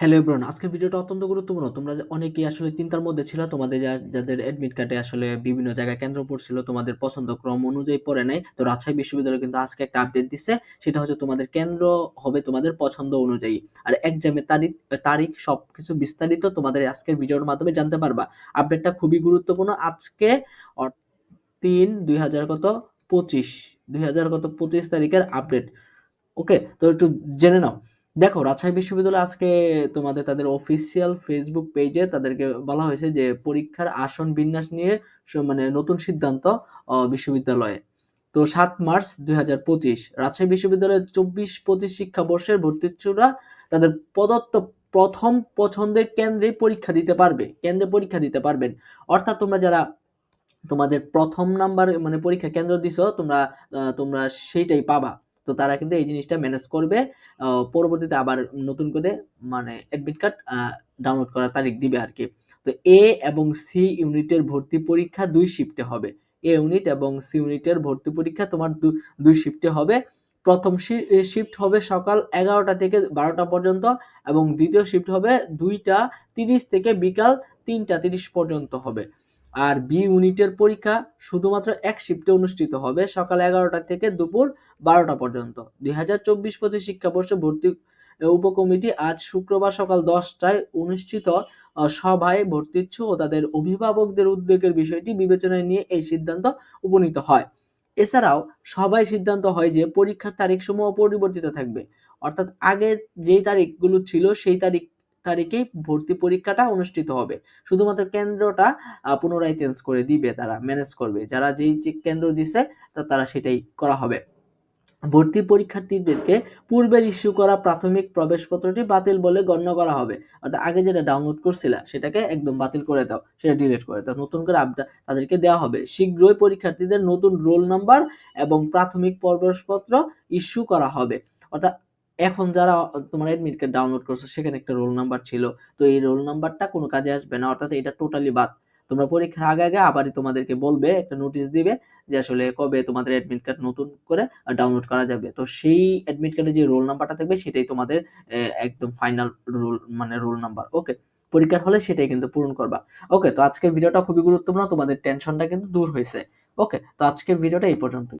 Hello everyone আজকের ভিডিওটা অত্যন্ত গুরুত্বপূর্ণ। তোমরা অনেকেই আসলে চিন্তার মধ্যে ছিল, তোমাদের যাদের অ্যাডমিট কার্ডে আসলে বিভিন্ন জায়গায় কেন্দ্র পড়ছিল, তোমাদের পছন্দ ক্রম অনুযায়ী পড়ে নাই। তো রাজশাহী বিশ্ববিদ্যালয় কিন্তু আজকে একটা আপডেট দিচ্ছে সেটা হচ্ছে তোমাদের কেন্দ্র হবে তোমাদের পছন্দ অনুযায়ী। আর এক্সামের তারিখ তারিখ সবকিছু বিস্তারিত তোমাদের আজকের ভিডিওর মাধ্যমে জানতে পারবা। আপডেটটা খুবই গুরুত্বপূর্ণ। আজকে তিন দুই হাজার কত? পঁচিশ। দুই হাজার কত? পঁচিশ তারিখের আপডেট ওকে তো একটু জেনে নাও। দেখো, রাজশাহী বিশ্ববিদ্যালয় আজকে তোমাদের তাদের অফিসিয়াল ফেসবুক পেজে তাদেরকে বলা হয়েছে যে পরীক্ষার আসন বিন্যাস নিয়ে মানে নতুন সিদ্ধান্ত বিশ্ববিদ্যালয়ে। তো সাত মার্চ দুই হাজার পঁচিশ, রাজশাহী বিশ্ববিদ্যালয়ের চব্বিশ পঁচিশ শিক্ষাবর্ষের ভর্তিচ্ছুরা তাদের প্রদত্ত প্রথম পছন্দের কেন্দ্রে পরীক্ষা দিতে পারবে, কেন্দ্রে পরীক্ষা দিতে পারবেন। অর্থাৎ তোমরা যারা তোমাদের প্রথম নাম্বার মানে পরীক্ষা কেন্দ্র দিছো, তোমরা তোমরা সেইটাই পাবা। তো তারা কিন্তু এই জিনিসটা ম্যানেজ করবে। পরবর্তীতে আবার নতুন করে মানে অ্যাডমিট কার্ড ডাউনলোড করার তারিখ দিবে আর কি। তো এ এবং সি ইউনিটের ভর্তি পরীক্ষা দুই শিফটে হবে। এ ইউনিট এবং সি ইউনিটের ভর্তি পরীক্ষা তোমার দুই শিফটে হবে। প্রথম শিফট হবে সকাল এগারোটা থেকে বারোটা পর্যন্ত এবং দ্বিতীয় শিফট হবে দুইটা তিরিশ থেকে বিকাল তিনটা তিরিশ পর্যন্ত হবে। আর বি ইউনিটের পরীক্ষা শুধুমাত্র এক শিফটে অনুষ্ঠিত হবে সকাল এগারোটা থেকে দুপুর বারোটা পর্যন্ত। দুই হাজার চব্বিশ পঁচিশ শিক্ষাবর্ষে ভর্তি উপকমিটি আজ শুক্রবার সকাল দশটায় অনুষ্ঠিত সভায় ভর্তিচ্ছু ও তাদের অভিভাবকদের উদ্বেগের বিষয়টি বিবেচনায় নিয়ে এই সিদ্ধান্ত উপনীত হয়। এছাড়াও সবাই সিদ্ধান্ত হয় যে পরীক্ষার তারিখসমূহ পরিবর্তিত থাকবে। অর্থাৎ আগের যেই তারিখগুলো ছিল সেই তারিখ তারিখেই ভর্তি পরীক্ষাটা অনুষ্ঠিত হবে। শুধুমাত্র কেন্দ্রটা পুনরায় চেঞ্জ করে দিবে তারা ম্যানেজ করবে। যারা যেই কেন্দ্র দিছে তারা সেটাই করা হবে। ভর্তি পরীক্ষার্থীদেরকে পূর্বের ইস্যু করা প্রাথমিক প্রবেশপত্রটি বাতিল বলে গণ্য করা হবে। অর্থাৎ আগে যেটা ডাউনলোড করছিলা, সেটাকে একদম বাতিল করে দাও, সেটা ডিলিট করে দাও। নতুন করে আপডেট তাদেরকে দেওয়া হবে। শীঘ্রই পরীক্ষার্থীদের নতুন রোল নাম্বার এবং প্রাথমিক প্রবেশপত্র ইস্যু করা হবে। অর্থাৎ এখন যারা তোমার অ্যাডমিট কার্ড ডাউনলোড করছ, সেখানে একটা রোল নাম্বার ছিল। তো এই রোল নাম্বারটা কোনো কাজে আসবে না, অর্থাৎ এটা টোটালি বাদ। তোমরা পরীক্ষার আগে আগে আবারই তোমাদেরকে বলবে, একটা নোটিশ দিবে যে আসলে কবে তোমাদের অ্যাডমিট কার্ড নতুন করে ডাউনলোড করা যাবে। তো সেই অ্যাডমিট কার্ডে যে রোল নাম্বারটা থাকবে, সেটাই তোমাদের একদম ফাইনাল রোল মানে রোল নাম্বার ওকে পরীক্ষার হলে সেটাই কিন্তু পূরণ করবা। ওকে তো আজকের ভিডিওটা খুবই গুরুত্বপূর্ণ, তোমাদের টেনশনটা কিন্তু দূর হয়েছে ওকে তো আজকের ভিডিওটা এই পর্যন্ত